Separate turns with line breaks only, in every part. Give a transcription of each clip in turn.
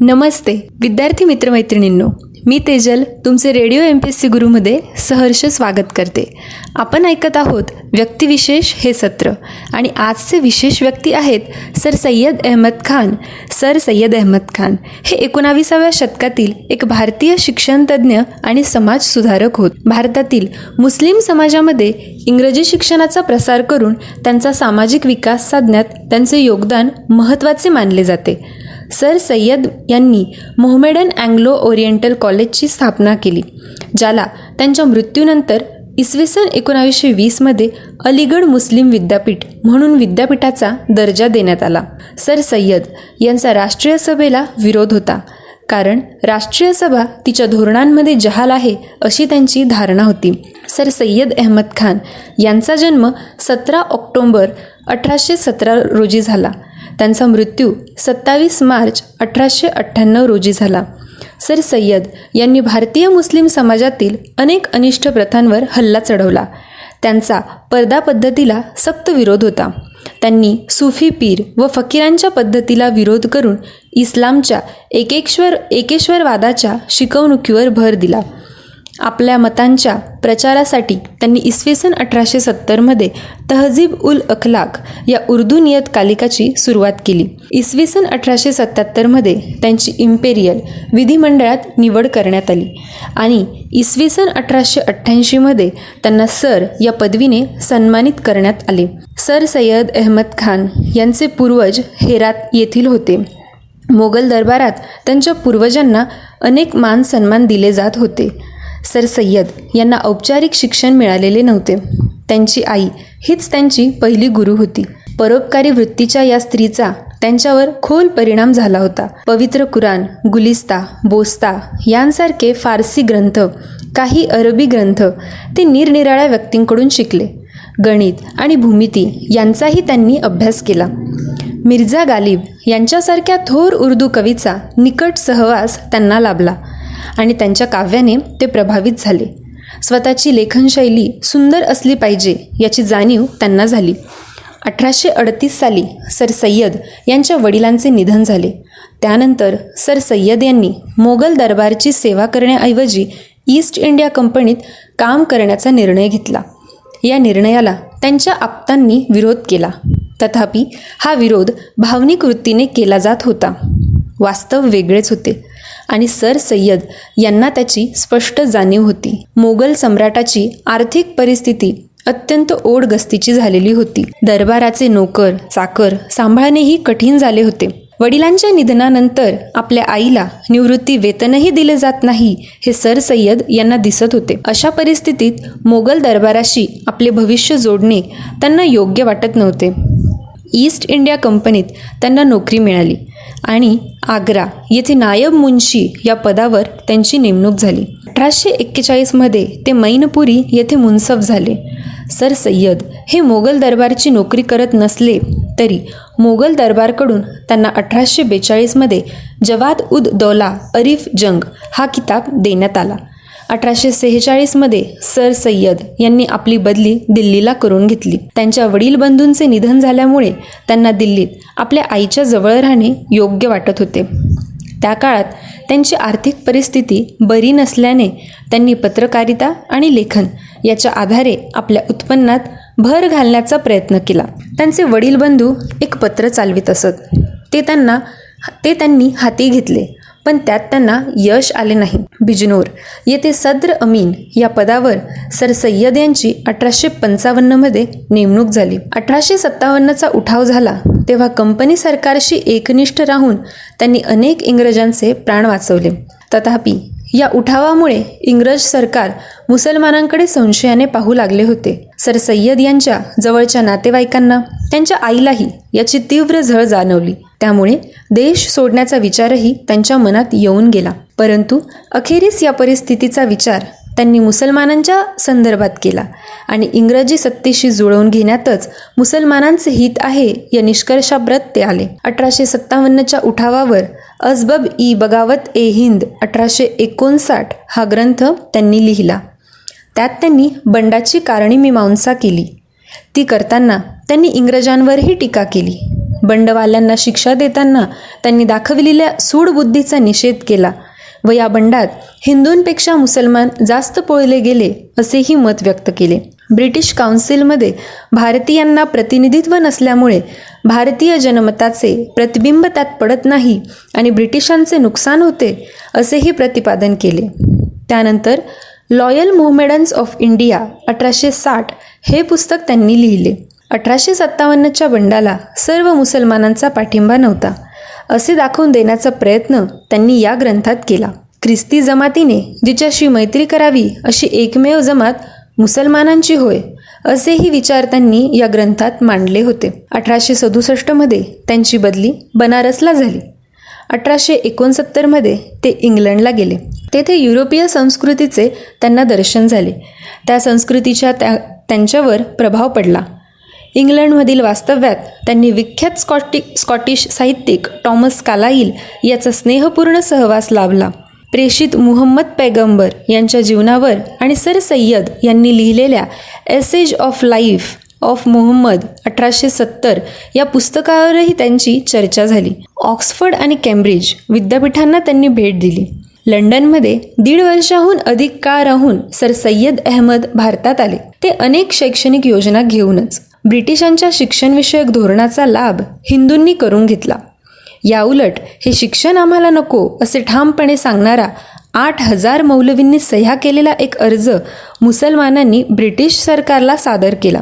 नमस्ते विद्यार्थी मित्रमैत्रिणींनो. मी तेजल तुमचे radio M P S C गुरुमध्ये सहर्ष स्वागत करते. आपण ऐकत आहोत व्यक्तिविशेष हे सत्र. आणि आजचे विशेष व्यक्ती आहेत सर सय्यद अहमद खान. सर सय्यद अहमद खान हे एकोणाविसाव्या शतकातील एक भारतीय शिक्षणतज्ज्ञ आणि समाज सुधारक होत. भारतातील मुस्लिम समाजामध्ये इंग्रजी शिक्षणाचा प्रसार करून त्यांचा सामाजिक विकास साधण्यात त्यांचे योगदान महत्त्वाचे मानले जाते. सर सय्यद यांनी मोहमेडन अँग्लो ओरिएंटल कॉलेजची स्थापना केली ज्याला त्यांच्या मृत्यूनंतर इसवी सन एकोणावीसशे वीसमध्ये अलीगड मुस्लिम विद्यापीठ म्हणून विद्यापीठाचा दर्जा देण्यात आला. सर सय्यद यांचा राष्ट्रीय सभेला विरोध होता कारण राष्ट्रीय सभा तिच्या धोरणांमध्ये जहाल आहे अशी त्यांची धारणा होती. सर सय्यद अहमद खान यांचा जन्म सतरा ऑक्टोंबर अठराशे सतरा रोजी झाला. त्यांचा मृत्यू सत्तावीस मार्च अठराशे अठ्ठ्याण्णव रोजी झाला. सर सय्यद यांनी भारतीय मुस्लिम समाजातील अनेक अनिष्ट प्रथांवर हल्ला चढवला. त्यांचा पर्दा पद्धतीला सक्त विरोध होता. त्यांनी सुफी पीर व फकीरांच्या पद्धतीला विरोध करून इस्लामच्या एकेश्वर एकेश्वरवादाच्या शिकवणुकीवर भर दिला. आपल्या मतांच्या प्रचारासाठी त्यांनी इसवी सन अठराशे सत्तरमध्ये तहजीब उल अखलाक या उर्दू नियतकालिकाची सुरुवात केली. इसवी सन अठराशे सत्याहत्तरमध्ये त्यांची इम्पेरियल विधिमंडळात निवड करण्यात आली आणि इसवी सन अठराशे अठ्ठ्याऐंशीमध्ये त्यांना सर या पदवीने सन्मानित करण्यात आले. सर सय्यद अहमद खान यांचे पूर्वज हेरात येथील होते. मोगल दरबारात त्यांच्या पूर्वजांना अनेक मान सन्मान दिले जात होते. सर सय्यद यांना औपचारिक शिक्षण मिळालेले नव्हते. त्यांची आई हीच त्यांची पहिली गुरु होती. परोपकारी वृत्तीच्या या स्त्रीचा त्यांच्यावर खोल परिणाम झाला होता. पवित्र कुराण गुलिस्ता बोस्ता यांसारखे फारसी ग्रंथ काही अरबी ग्रंथ ते निरनिराळ्या व्यक्तींकडून शिकले. गणित आणि भूमिती यांचाही त्यांनी अभ्यास केला. मिर्झा गालिब यांच्यासारख्या थोर उर्दू कवीचा निकट सहवास त्यांना लाभला. आणि त्यांच्या काव्याने ते प्रभावित झाले. स्वतःची लेखनशैली सुंदर असली पाहिजे याची जाणीव त्यांना झाली. अठराशे अडतीस साली सर सय्यद यांच्या वडिलांचे निधन झाले. त्यानंतर सर सय्यद यांनी मोगल दरबारची सेवा करण्याऐवजी ईस्ट इंडिया कंपनीत काम करण्याचा निर्णय घेतला. या निर्णयाला त्यांच्या आप्तांनी विरोध केला. तथापि हा विरोध भावनिक वृत्तीने केला जात होता. वास्तव वेगळेच होते. आणि सर सय्यद यांना त्याची स्पष्ट जाणीव होती. मोगल सम्राटाची आर्थिक परिस्थिती अत्यंत ओढ गस्तीची झालेली होती. दरबाराचे नोकर चाकर सांभाळणेही कठीण झाले होते. वडिलांच्या निधनानंतर आपल्या आईला निवृत्ती वेतनही दिले जात नाही हे सर सय्यद यांना दिसत होते. अशा परिस्थितीत मोगल दरबाराशी आपले भविष्य जोडणे त्यांना योग्य वाटत नव्हते. ईस्ट इंडिया कंपनीत त्यांना नोकरी मिळाली आणि आग्रा येथे नायब मुन्शी या पदावर त्यांची नेमणूक झाली. अठराशे एक्केचाळीसमध्ये ते मैनपुरी येथे मुन्सफ झाले. सर सय्यद हे मोगल दरबारची नोकरी करत नसले तरी मोगल दरबारकडून त्यांना अठराशे बेचाळीसमध्ये जवाद उद दौला अरीफ जंग हा किताब देण्यात आला. अठराशे सेहेचाळीसमध्ये सर सय्यद यांनी आपली बदली दिल्लीला करून घेतली. त्यांच्या वडील बंधूंचे निधन झाल्यामुळे त्यांना दिल्लीत आपल्या आईच्या जवळ राहणे योग्य वाटत होते. त्या काळात त्यांची आर्थिक परिस्थिती बरी नसल्याने त्यांनी पत्रकारिता आणि लेखन याच्या आधारे आपल्या उत्पन्नात भर घालण्याचा प्रयत्न केला. त्यांचे वडील बंधू एक पत्र चालवित असत. ते त्यांना ते त्यांनी हाती घेतले. पण त्यात त्यांना यश आले नाही. बिजनोर येथे सद्र अमीन या पदावर सर सय्यद यांची अठराशे पंचावन्नमध्ये नेमणूक झाली. अठराशे सत्तावन्नचा उठाव झाला तेव्हा कंपनी सरकारशी एकनिष्ठ राहून त्यांनी अनेक इंग्रजांचे प्राण वाचवले. तथापि या उठावामुळे इंग्रज सरकार मुसलमानांकडे संशयाने पाहू लागले होते. सर सय्यद यांच्या जवळच्या नातेवाईकांना त्यांच्या आईलाही याची तीव्र झळ जाणवली. त्यामुळे देश सोडण्याचा विचारही त्यांच्या मनात येऊन गेला. परंतु अखेरीस या परिस्थितीचा विचार त्यांनी मुसलमानांच्या संदर्भात केला आणि इंग्रजी सत्तेशी जुळवून घेण्यातच मुसलमानांचे हित आहे या निष्कर्षाप्रत ते आले. अठराशे सत्तावन्नच्या उठावावर अजबब ई बगावत ए हिंद अठराशे एकोणसाठ हा ग्रंथ त्यांनी लिहिला. त्यात त्यांनी बंडाची कारणी मीमांसा केली. ती करताना त्यांनी इंग्रजांवरही टीका केली. बंडवाल्यांना शिक्षा देताना त्यांनी दाखविलेल्या सूडबुद्धीचा निषेध केला व या बंडात हिंदूंपेक्षा मुसलमान जास्त पोळले गेले असेही मत व्यक्त केले. ब्रिटिश काउन्सिलमध्ये भारतीयांना प्रतिनिधित्व नसल्यामुळे भारतीय जनमताचे प्रतिबिंब त्यात पडत नाही आणि ब्रिटिशांचे नुकसान होते असेही प्रतिपादन केले. त्यानंतर लॉयल मोहमेडन्स ऑफ इंडिया अठराशे साठ हे पुस्तक त्यांनी लिहिले. अठराशे सत्तावन्नच्या बंडाला सर्व मुसलमानांचा पाठिंबा नव्हता. असे दाखवून देण्याचा प्रयत्न त्यांनी या ग्रंथात केला. ख्रिस्ती जमातीने जिच्याशी मैत्री करावी अशी एकमेव जमात मुसलमानांची होय असेही विचार त्यांनी या ग्रंथात मांडले होते. अठराशे सदुसष्टमध्ये त्यांची बदली बनारसला झाली. अठराशे एकोणसत्तरमध्ये ते इंग्लंडला गेले. तेथे युरोपीय संस्कृतीचे त्यांना दर्शन झाले. त्या संस्कृतीच्या त्या त्यांच्यावर प्रभाव पडला. इंग्लंडमधील वास्तव्यात त्यांनी विख्यात स्कॉटी स्कॉटिश साहित्यिक टॉमस कालाईल याचा स्नेहपूर्ण सहवास लाभला. प्रेषित मुहम्मद पैगंबर यांच्या जीवनावर आणि सर सय्यद यांनी लिहिलेल्या essays of life of Mohammad अठराशे सत्तर या पुस्तकावरही त्यांची चर्चा झाली. ऑक्सफर्ड आणि कॅम्ब्रिज विद्यापीठांना त्यांनी भेट दिली. लंडनमध्ये दीड वर्षाहून अधिक काळ राहून सर सय्यद अहमद भारतात आले. ते अनेक शैक्षणिक योजना घेऊनच ब्रिटिशांच्या शिक्षणविषयक धोरणाचा लाभ हिंदूंनी करून घेतला. याउलट हे शिक्षण आम्हाला नको असे ठामपणे सांगणारा आठ हजार मौलवींनी सह्या केलेला एक अर्ज मुसलमानांनी ब्रिटिश सरकारला सादर केला.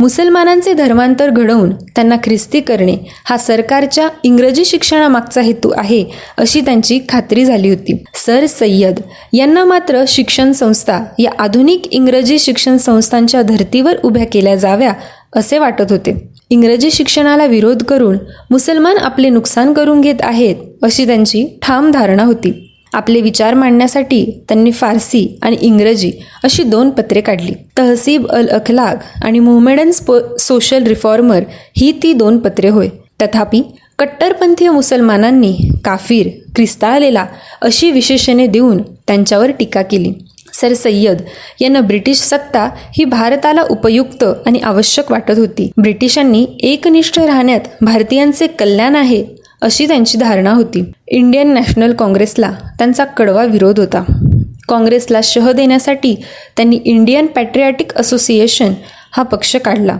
मुसलमानांचे धर्मांतर घडवून त्यांना ख्रिस्ती करणे हा सरकारच्या इंग्रजी शिक्षणामागचा हेतू आहे अशी त्यांची खात्री झाली होती. सर सय्यद यांना मात्र शिक्षण संस्था या आधुनिक इंग्रजी शिक्षण संस्थांच्या धर्तीवर उभ्या केल्या जाव्या असे वाटत होते. इंग्रजी शिक्षणाला विरोध करून मुसलमान आपले नुकसान करून घेत आहेत अशी त्यांची ठाम धारणा होती. आपले विचार मांडण्यासाठी त्यांनी फारसी आणि इंग्रजी अशी दोन पत्रे काढली. तहसीब अल अखलाक आणि मोहमेडन स्पो सोशल रिफॉर्मर ही ती दोन पत्रे होय. तथापि कट्टरपंथीय मुसलमानांनी काफीर क्रिस्ताळलेला अशी विशेषणे देऊन त्यांच्यावर टीका केली. सर सय्यद यांना ब्रिटिश सत्ता ही भारताला उपयुक्त आणि आवश्यक वाटत होती. ब्रिटिशांनी एकनिष्ठ राहण्यात भारतीयांचे कल्याण आहे अशी त्यांची धारणा होती. इंडियन नॅशनल काँग्रेसला त्यांचा कडवा विरोध होता. काँग्रेसला शह देण्यासाठी त्यांनी इंडियन पॅट्रियाटिक असोसिएशन हा पक्ष काढला.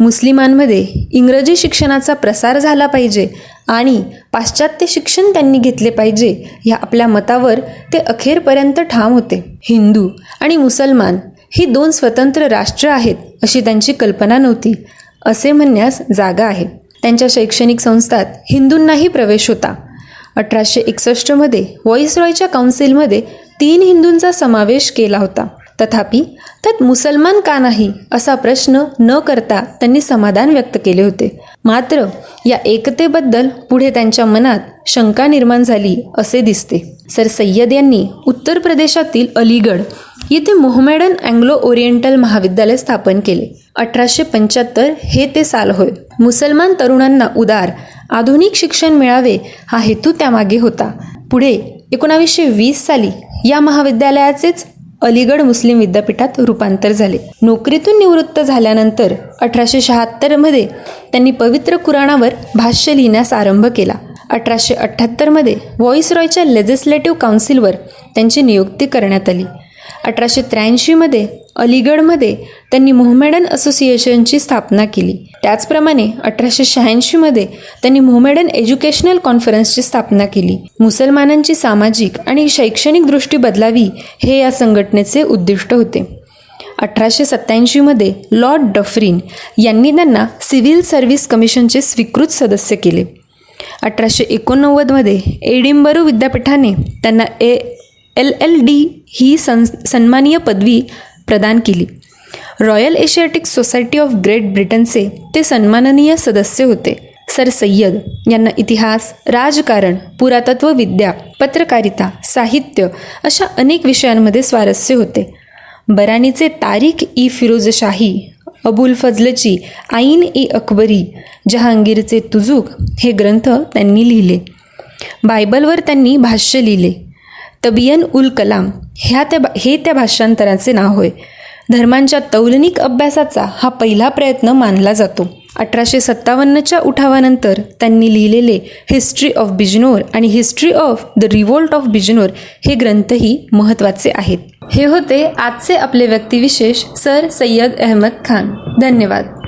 मुस्लिमांमध्ये इंग्रजी शिक्षणाचा प्रसार झाला पाहिजे आणि पाश्चात्य शिक्षण त्यांनी घेतले पाहिजे ह्या आपल्या मतावर ते अखेरपर्यंत ठाम होते. हिंदू आणि मुसलमान ही दोन स्वतंत्र राष्ट्र आहेत अशी त्यांची कल्पना नव्हती. असे म्हणण्यास जागा आहे. त्यांच्या शैक्षणिक संस्थात हिंदूंनाही प्रवेश होता. अठराशे एकसष्टमध्ये व्हॉइसरॉयच्या काउन्सिलमध्ये तीन हिंदूंचा समावेश केला होता. तथापि त्यात मुसलमान का नाही असा प्रश्न न करता त्यांनी समाधान व्यक्त केले होते. मात्र या एकतेबद्दल पुढे त्यांच्या मनात शंका निर्माण झाली असे दिसते. सर सय्यद यांनी उत्तर प्रदेशातील अलीगड येथे मोहमेडन अँग्लो ओरिएंटल महाविद्यालय स्थापन केले. अठराशे पंच्याहत्तर हे ते साल होय. मुसलमान तरुणांना उदार आधुनिक शिक्षण मिळावे हा हेतू त्यामागे होता. पुढे एकोणावीसशे वीस साली या महाविद्यालयाचेच अलीगड मुस्लिम विद्यापीठात रूपांतर झाले. नोकरीतून निवृत्त झाल्यानंतर अठराशे शहात्तरमध्ये त्यांनी पवित्र कुराणावर भाष्य लिहिण्यास आरंभ केला. अठराशे अठ्ठ्याहत्तरमध्ये व्हॉइसरॉयच्या लेजिस्लेटिव्ह काउन्सिलवर त्यांची नियुक्ती करण्यात आली. अठराशे त्र्याऐंशीमध्ये अलीगडमध्ये त्यांनी मोहमेडन असोसिएशनची स्थापना केली. त्याचप्रमाणे अठराशे शहाऐंशीमध्ये त्यांनी मोहमेडन एज्युकेशनल कॉन्फरन्सची स्थापना केली. मुसलमानांची सामाजिक आणि शैक्षणिक दृष्टी बदलावी हे या संघटनेचे उद्दिष्ट होते. अठराशे सत्त्याऐंशीमध्ये लॉर्ड डफरीन यांनी त्यांना सिव्हिल सर्व्हिस कमिशनचे स्वीकृत सदस्य केले. अठराशे एकोणनव्वदमध्ये एडिंबरो विद्यापीठाने त्यांना ए एल एल डी ही सं सन्मानीय पदवी प्रदान केली. Royal Asiatic Society of Great ब्रिटनचे ते सन्माननीय सदस्य होते. सर सय्यद यांना इतिहास राजकारण पुरातत्वविद्या पत्रकारिता साहित्य अशा अनेक विषयांमध्ये स्वारस्य होते. बराणीचे तारीख ई फिरोजशाही अबुल फजलची आईन ई अकबरी जहांगीरचे तुजुक हे ग्रंथ त्यांनी लिहिले. बायबलवर त्यांनी भाष्य लिहिले. तबियन उल कलाम. ह्या त्या हे त्या भाषांतराचे नाव होय. धर्मांच्या तौलनिक अभ्यासाचा हा पहिला प्रयत्न मानला जातो. अठराशे सत्तावन्नच्या उठावानंतर त्यांनी लिहिलेले हिस्ट्री ऑफ बिजनोर आणि history of the revolt of Bijnor हे ग्रंथही महत्त्वाचे आहेत. हे होते आजचे आपले व्यक्तिविशेष सर सय्यद अहमद खान. धन्यवाद.